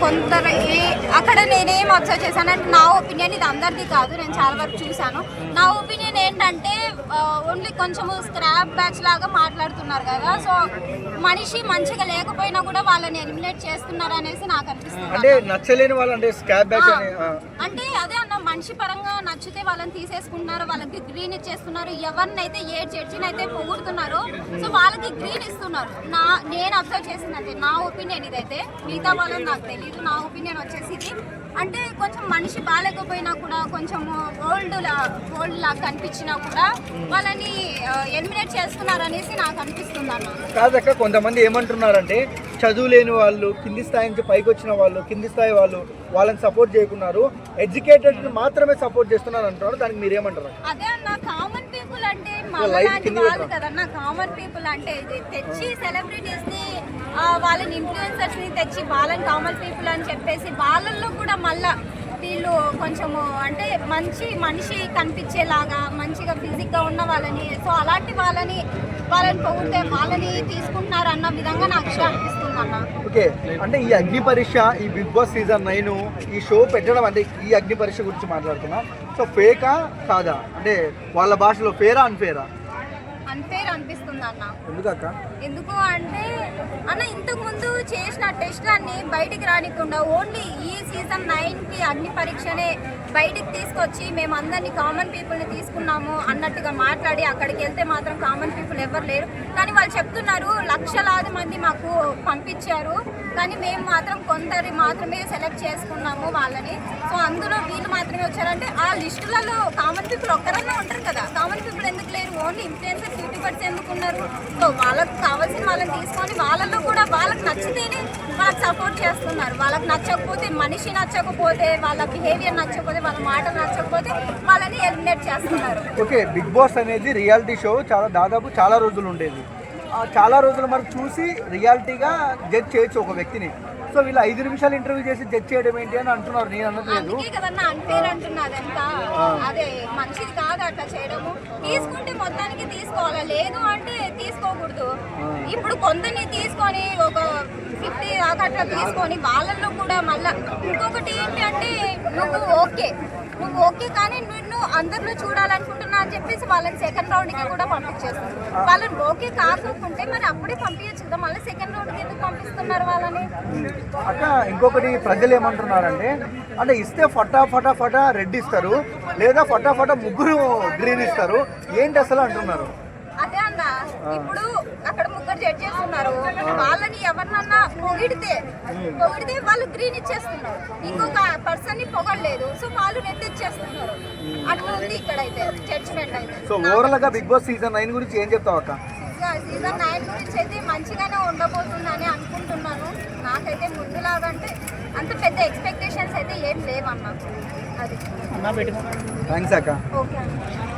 కొందరు ఏ- అక్కడ నేనేం అబ్జర్వ్ చేశానంటే నా ఒపీనియన్ ఇది అందరిది కాదు నేను చాలా వరకు చూశాను. నా ఒపీనియన్ ఏంటంటే ఓన్లీ కొంచెము స్క్రాప్ బ్యాచ్ లాగా మాట్లాడుతున్నారు కదా సో మనిషి మంచిగా లేకపోయినా కూడా వాళ్ళని ఎలిమినేట్ చేస్తున్నారు అనేసి నాకు అనిపిస్తుంది అంటే నచ్చలేని వాళ్ళు అంటే స్కాబ్ బ్యాచ్ అని ఆ. అంటే అదే అన్న మనిషి పరంగా నచ్చితే వాళ్ళని తీసేసుకుంటున్నారు వాళ్ళకి గ్రీన్ ఇచ్చేస్తున్నారు ఎవరినైతే ఏ చర్చిని అయితే పొగుడుతున్నారో సో వాళ్ళకి గ్రీన్ ఇస్తున్నారు. నా నేను అబ్జర్వ్ చేసినట్టే నా ఒపీనియన్ ఇదైతే మిగతా వాళ్ళని నాకు తెలియదు నా ఒపీనియన్ వచ్చేసి ఇది. అంటే కొంచెం మనిషి బాగాలేకపోయినా కూడా కొంచెం ఓల్డ్ ఓల్డ్ లాగా కనిపించినా కూడా వాళ్ళని ఎలిమినేట్ చేస్తున్నారు అనేసి నాకు అనిపిస్తుంది అన్న. కాదక్క కొంతమంది ఏమంటున్నారంటే చదువు లేని వాళ్ళు కింది స్థాయి నుంచి పైకి వచ్చిన వాళ్ళు కింది స్థాయి వాళ్ళు వాళ్ళని సపోర్ట్ చేయకున్నారు. ఎడ్యుకేటెడ్ మాత్రమే సపోర్ట్ చేస్తున్నారు అంటున్నారు దానికి మీరు ఏమంటారు అదే అన్న మనలాంటి కింద? కదన్న కామన్ పీపుల్ అంటే తెచ్చి సెలబ్రిటీస్ని వాళ్ళని ఇన్ఫ్లుయెన్సర్స్ని తెచ్చి వాళ్ళని కామన్ పీపుల్ అని చెప్పేసి వాళ్ళల్లో కూడా మళ్ళా వీళ్ళు కొంచెము అంటే మంచి మనిషి కనిపించేలాగా మంచిగా ఫిజిక్గా ఉన్న వాళ్ళని సో అలాంటి వాళ్ళని వాళ్ళని పొగిడితే వాళ్ళని తీసుకుంటున్నారు అన్న విధంగా నాకు ఇష్టం అనిపిస్తుంది అన్న. ఓకే అంటే ఈ అగ్ని పరీక్ష ఈ బిగ్ బాస్ సీజన్ నైన్ ఈ షో పెట్టడం అంటే ఈ అగ్ని పరీక్ష గురించి మాట్లాడుతున్నా. సో ఫేకా కాదా? అంటే వాళ్ళ భాషలో ఫేరా అన్ఫేరా? అన్ఫేర్ అనిపిస్తుంది అన్న. ఎందుకక్క? ఎందుకు అంటే అన్న ఇంతకు ముందు చేసిన టెస్ట్లన్నీ బయటికి రానికుండా ఓన్లీ ఈ సీజన్ నైన్కి అన్ని పరీక్షనే బయటికి తీసుకొచ్చి మేము అందరినీ కామన్ పీపుల్ని తీసుకున్నాము అన్నట్టుగా మాట్లాడి అక్కడికి వెళ్తే మాత్రం కామన్ పీపుల్ ఎవరు లేరు. కానీ వాళ్ళు చెప్తున్నారు లక్షలాది మంది మాకు పంపించారు. కానీ మేము మాత్రం కొందరి మాత్రమే సెలెక్ట్ చేసుకున్నాము వాళ్ళని. సో అందులో వీళ్ళు మాత్రమే వచ్చారంటే ఆ లిస్టులలో కామన్ పీపుల్ ఒక్కరన్నా ఉంటారు కదా. కామన్ పీపుల్ ఎందుకు లేరు? ఓన్లీ ఇన్ఫ్లుయెన్సర్ యూట్యూబర్స్ ఎందుకు ఉన్నారు? సో వాళ్ళకి కావాల్సిన వాళ్ళని తీసుకొని వాళ్ళల్లో కూడా వాళ్ళకి నచ్చితేనే వాళ్ళకి సపోర్ట్ చేస్తున్నారు. వాళ్ళకి నచ్చకపోతే మనిషి నచ్చకపోతే వాళ్ళ బిహేవియర్ నచ్చకపోతే వాళ్ళ మాటలు నచ్చకపోతే వాళ్ళని ఎలిమినేట్ చేస్తున్నారు. ఓకే బిగ్ బాస్ అనేది రియాలిటీ షో చాలా దాదాపు చాలా రోజులు ఉండేది. చాలా రోజులు మనకు చూసి రియాలిటీగా జడ్జ్ చేయొచ్చు ఒక వ్యక్తిని. సో వీళ్ళు ఐదు నిమిషాలు ఇంటర్వ్యూ చేసి జడ్జ్ చేయడం ఏంటి అని అంటున్నారు నేను అనట్లేదు అదే మంచిది కాదు అట్లా చేయడము. తీసుకుంటే మొత్తానికి తీసుకోవాలా? లేదు అంటే తీసుకోకూడదు. ఇప్పుడు కొందరిని తీసుకొని ఒక ఫిఫ్టీ దాకా అట్లా తీసుకొని వాళ్ళల్లో కూడా మళ్ళా ఇంకొకటి ఓకే. నువ్వు ఓకే కానీ నిన్ను అందరిలో చూడాలనుకుంటున్నా అని చెప్పేసి వాళ్ళని సెకండ్ రౌండ్కి కూడా పంపించేస్తారు వాళ్ళని ఓకే కాకుంటే మరి అప్పుడే పంపించచ్చు కదా. మళ్ళీ సెకండ్ రౌండ్కి ఎందుకు పంపిస్తున్నారు వాళ్ళని? అక్క ఇంకొకటి ప్రజలు ఏమంటున్నారంటే అంటే ఇస్తే ఫటా ఫటా ఫటా రెడ్ ఇస్తారు లేదా ఫటా ఫటా ముగ్గురు గ్రీన్ ఇస్తారు. ఏంటి అసలు అంటున్నారు? అదే అన్న ఇప్పుడు అక్కడ ముగ్గురు జడ్జెస్ ఉన్నారు. వాళ్ళని ఎవరినన్నా పొగిడితే పొగిడితే వాళ్ళు గ్రీన్ ఇచ్చేస్తున్నారు. ఇంకొక పర్సన్ని పొగడలేదు. సో వాళ్ళు రెడ్ ఇచ్చేస్తున్నారు. అట్లా ఉంది ఇక్కడైతే జడ్జిమెంట్ అయితే. సో ఓవరాల్గా బిగ్ బాస్ సీజన్ నైన్ గురించి ఏం చెప్తావు అక్క? సీజన్ నైన్ గురించి అయితే మంచిగానే ఉండబోతుందని అనుకుంటున్నాను. నాకైతే ముందులాగా అంటే అంత పెద్ద ఎక్స్పెక్టేషన్స్ అయితే ఏం లేవన్నా. అది. థ్యాంక్స్ అక్క. ఓకే అన్న